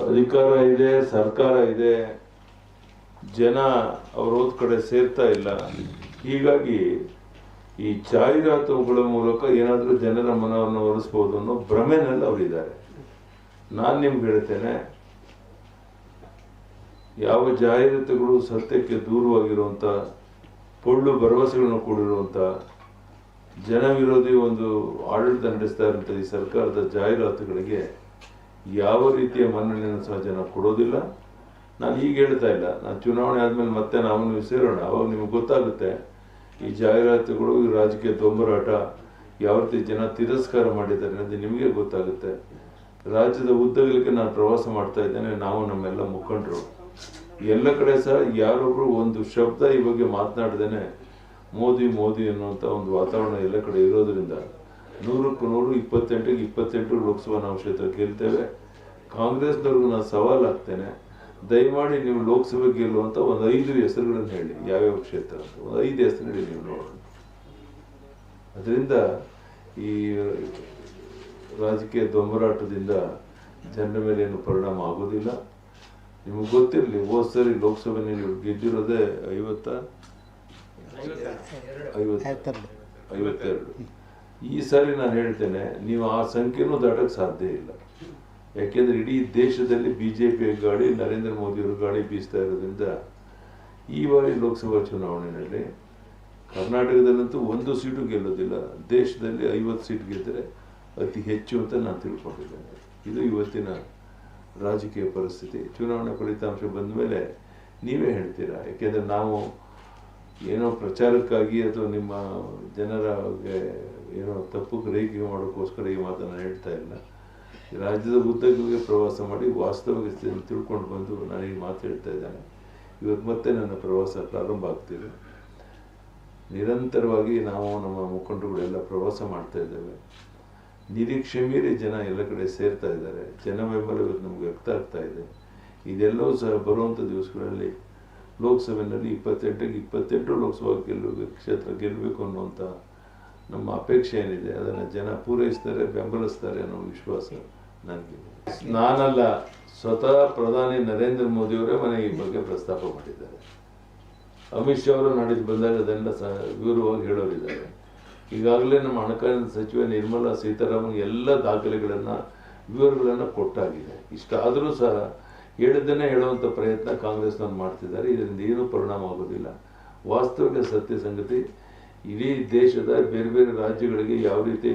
ಅಧಿಕಾರ ಇದೆ, ಸರ್ಕಾರ ಇದೆ, ಜನ ಅವ್ರ ಹೋದ ಕಡೆ ಸೇರ್ತಾ ಇಲ್ಲ. ಹೀಗಾಗಿ ಈ ಜಾಹೀರಾತುಗಳ ಮೂಲಕ ಏನಾದರೂ ಜನರ ಮನವನ್ನು ಒಲಿಸ್ಬೋದು ಅನ್ನೋ ಭ್ರಮೆನಲ್ಲಿ ಅವರಿದ್ದಾರೆ ನಾನು ನಿಮ್ಗೆ ಹೇಳ್ತೇನೆ, ಯಾವ ಜಾಹೀರಾತುಗಳು ಸತ್ಯಕ್ಕೆ ದೂರವಾಗಿರುವಂಥ ಪೊಳ್ಳು ಭರವಸೆಗಳನ್ನು ಕೂಡಿರುವಂಥ ಜನವಿರೋಧಿ ಒಂದು ಆಡಳಿತ ನಡೆಸ್ತಾ ಇರುವಂಥ ಈ ಸರ್ಕಾರದ ಜಾಹೀರಾತುಗಳಿಗೆ ಯಾವ ರೀತಿಯ ಮನ್ನಣೆಯನ್ನು ಸಹ ಜನ ಕೊಡೋದಿಲ್ಲ. ನಾನು ಈಗ ಹೇಳ್ತಾ ಇಲ್ಲ. ನಾನು ಚುನಾವಣೆ ಆದಮೇಲೆ ಮತ್ತೆ ನಾವು ನೀವು ಸೇರೋಣ. ಅವಾಗ ನಿಮ್ಗೆ ಗೊತ್ತಾಗುತ್ತೆ, ಈ ಜಾಹೀರಾತುಗಳು, ಈ ರಾಜಕೀಯ ದೊಂಬರಾಟ ಯಾವ ರೀತಿ ಜನ ತಿರಸ್ಕಾರ ಮಾಡಿದ್ದಾರೆ ಅನ್ನೋದು ನಿಮಗೆ ಗೊತ್ತಾಗುತ್ತೆ. ರಾಜ್ಯದ ಉದ್ದಗಲಿಕ್ಕೆ ನಾನು ಪ್ರವಾಸ ಮಾಡ್ತಾ ಇದ್ದೇನೆ. ನಾವು ನಮ್ಮೆಲ್ಲ ಮುಖಂಡರು. ಎಲ್ಲ ಕಡೆ ಸಹ ಯಾರೊಬ್ರು ಒಂದು ಶಬ್ದ ಈ ಬಗ್ಗೆ ಮಾತನಾಡ್ದೇನೆ ಮೋದಿ ಮೋದಿ ಅನ್ನುವಂಥ ಒಂದು ವಾತಾವರಣ ಎಲ್ಲ ಕಡೆ ಇರೋದ್ರಿಂದ ನೂರಕ್ಕೂ ನೂರು ಇಪ್ಪತ್ತೆಂಟಿಗೆ ಇಪ್ಪತ್ತೆಂಟು ಲೋಕಸಭಾ ನಾವು ಕ್ಷೇತ್ರ ಗೆಲ್ತೇವೆ. ಕಾಂಗ್ರೆಸ್ನವ್ರಿಗೂ ನಾನು ಸವಾಲು ಹಾಕ್ತೇನೆ ದಯಮಾಡಿ ನೀವು ಲೋಕಸಭೆ ಗೆಲ್ಲುವಂಥ ಒಂದು ಐದು ಹೆಸರುಗಳನ್ನು ಹೇಳಿ ಯಾವ್ಯಾವ ಕ್ಷೇತ್ರ ಅಂತ. ಒಂದು ಐದು ಹೆಸರು ಹೇಳಿ ನೀವು ನೋಡೋಣ. ಅದರಿಂದ ಈ ರಾಜಕೀಯ ದೊಂಬರಾಟದಿಂದ ಜನರ ಮೇಲೆ ಏನು ಪರಿಣಾಮ ಆಗೋದಿಲ್ಲ. ನಿಮಗೆ ಗೊತ್ತಿರಲಿ ಹೋದ ಸರಿ ಲೋಕಸಭೆ ನೀವು ಗೆದ್ದಿರೋದೇ ಐವತ್ತ? ಐವತ್ತು ಐವತ್ತೆರಡು. ಈ ಸಾರಿ ನಾನು ಹೇಳ್ತೇನೆ, ನೀವು ಆ ಸಂಖ್ಯೆನೂ ದಾಟಕ್ಕೆ ಸಾಧ್ಯ ಇಲ್ಲ. ಯಾಕೆಂದರೆ ಇಡೀ ದೇಶದಲ್ಲಿ ಬಿ ಜೆ ಪಿಯ ಗಾಳಿ, ನರೇಂದ್ರ ಮೋದಿಯವರು ಗಾಳಿ ಬೀಸ್ತಾ ಇರೋದ್ರಿಂದ ಈ ಬಾರಿ ಲೋಕಸಭಾ ಚುನಾವಣೆಯಲ್ಲಿ ಕರ್ನಾಟಕದಲ್ಲಂತೂ ಒಂದು ಸೀಟು ಗೆಲ್ಲೋದಿಲ್ಲ, ದೇಶದಲ್ಲಿ ಐವತ್ತು ಸೀಟ್ ಗೆದ್ದರೆ ಅತಿ ಹೆಚ್ಚು ಅಂತ ನಾನು ತಿಳ್ಕೊಂಡಿದ್ದೇನೆ. ಇದು ಇವತ್ತಿನ ರಾಜಕೀಯ ಪರಿಸ್ಥಿತಿ. ಚುನಾವಣಾ ಫಲಿತಾಂಶ ಬಂದ ಮೇಲೆ ನೀವೇ ಹೇಳ್ತೀರಾ? ಯಾಕೆಂದರೆ ನಾವು ಏನೋ ಪ್ರಚಾರಕ್ಕಾಗಿ ಅಥವಾ ನಿಮ್ಮ ಜನರ ಏನೋ ತಪ್ಪು ಗ್ರಹಿಕೆ ಮಾಡೋಕ್ಕೋಸ್ಕರ ಈ ಮಾತನ್ನು ಹೇಳ್ತಾ ಇಲ್ಲ. ರಾಜ್ಯದ ಉದ್ದಕ್ಕೆ ಪ್ರವಾಸ ಮಾಡಿ ವಾಸ್ತವಿಕ ಸ್ಥಿತಿಯನ್ನು ತಿಳ್ಕೊಂಡು ಬಂದು ನಾನು ಈ ಮಾತು ಹೇಳ್ತಾ ಇದ್ದೇನೆ. ಇವತ್ತು ಮತ್ತೆ ನನ್ನ ಪ್ರವಾಸ ಪ್ರಾರಂಭ ಆಗ್ತಿದೆ. ನಿರಂತರವಾಗಿ ನಾವು ನಮ್ಮ ಮುಖಂಡರುಗಳೆಲ್ಲ ಪ್ರವಾಸ ಮಾಡ್ತಾ ಇದ್ದೇವೆ. ನಿರೀಕ್ಷೆ ಮೀರಿ ಜನ ಎಲ್ಲ ಕಡೆ ಸೇರ್ತಾ ಇದ್ದಾರೆ. ಜನ ಬೆಂಬಲ ನಮ್ಗೆ ವ್ಯಕ್ತ ಆಗ್ತಾ ಇದೆ. ಇದೆಲ್ಲವೂ ಸಹ ಬರುವಂಥ ದಿವಸಗಳಲ್ಲಿ ಲೋಕಸಭೆಯಲ್ಲಿ ಇಪ್ಪತ್ತೆಂಟಿಗೆ ಇಪ್ಪತ್ತೆಂಟು ಲೋಕಸಭಾ ಗೆಲ್ಲಬೇಕು ಕ್ಷೇತ್ರ ಗೆಲ್ಲಬೇಕು ಅನ್ನುವಂಥ ನಮ್ಮ ಅಪೇಕ್ಷೆ ಏನಿದೆ, ಅದನ್ನು ಜನ ಪೂರೈಸ್ತಾರೆ, ಬೆಂಬಲಿಸ್ತಾರೆ ಅನ್ನೋ ವಿಶ್ವಾಸ ನನಗಿದೆ. ನಾನಲ್ಲ, ಸ್ವತಃ ಪ್ರಧಾನಿ ನರೇಂದ್ರ ಮೋದಿಯವರೇ ಮನೆಗೆ ಈ ಬಗ್ಗೆ ಪ್ರಸ್ತಾಪ ಮಾಡಿದ್ದಾರೆ. ಅಮಿತ್ ಶಾ ಅವರು ನಾಡಿದ್ದು ಬಂದಾಗ ಅದೆಲ್ಲ ಸ, ವಿವರವಾಗಿ ಹೇಳೋರಿದ್ದಾರೆ. ಈಗಾಗಲೇ ನಮ್ಮ ಹಣಕಾಸಿನ ಸಚಿವೆ ನಿರ್ಮಲಾ ಸೀತಾರಾಮನ್ ಎಲ್ಲ ದಾಖಲೆಗಳನ್ನು, ವಿವರಗಳನ್ನು ಕೊಟ್ಟಾಗಿದೆ. ಇಷ್ಟಾದರೂ ಸಹ ಹೇಳಿದ್ದನ್ನೇ ಹೇಳುವಂಥ ಪ್ರಯತ್ನ ಕಾಂಗ್ರೆಸ್ನವ್ರು ಮಾಡ್ತಿದ್ದಾರೆ. ಇದರಿಂದ ಏನೂ ಪರಿಣಾಮ ಆಗೋದಿಲ್ಲ. ವಾಸ್ತವಿಕ ಸತ್ಯ ಸಂಗತಿ, ಇಡೀ ದೇಶದ ಬೇರೆ ಬೇರೆ ರಾಜ್ಯಗಳಿಗೆ ಯಾವ ರೀತಿ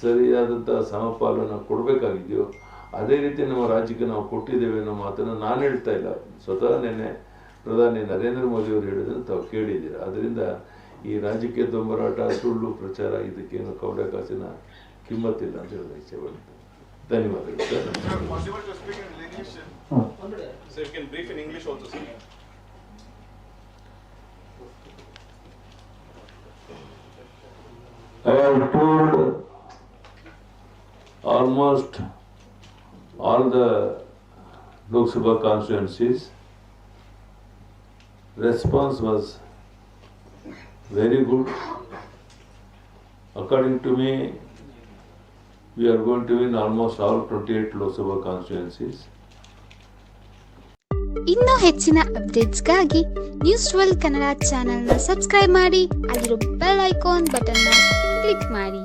ಸರಿಯಾದಂಥ ಸಮಪಾಲನ ಕೊಡಬೇಕಾಗಿದೆಯೋ, ಅದೇ ರೀತಿ ನಮ್ಮ ರಾಜ್ಯಕ್ಕೆ ನಾವು ಕೊಟ್ಟಿದ್ದೇವೆ ಅನ್ನೋ ಮಾತನ್ನು ನಾನು ಹೇಳ್ತಾ ಇಲ್ಲ. ಸ್ವತಃ ನಿನ್ನೆ ಪ್ರಧಾನಿ ನರೇಂದ್ರ ಮೋದಿ ಅವರು ಹೇಳಿದ್ದನ್ನು ತಾವು ಕೇಳಿದ್ದೀರ? ಅದರಿಂದ ಈ ರಾಜಕೀಯ ದೊಂಬರಾಟ, ಸುಳ್ಳು ಪ್ರಚಾರ, ಇದಕ್ಕೇನು ಕವಡೆ ಕಾಸಿನ ಕಿಮ್ಮತ್ತಿಲ್ಲ ಅಂತ ಹೇಳಿದ ಇಚ್ಛೆ ಧನ್ಯವಾದಗಳು sir Sir, possible to speak in English? So you can brief in English also, sir. I have told almost all the Lok Sabha constituencies. Response was very good. According to me, we are going to win almost all 28 Lok Sabha constituencies. ಇನ್ನೂ ಹೆಚ್ಚಿನ ಅಪ್ಡೇಟ್ಸ್ಗಾಗಿ news twelve Kannada ಚಾನೆಲ್ನ subscribe ಮಾಡಿ, ಅಲ್ಲಿರೋ bell icon ಬಟನ್ನ click ಮಾಡಿ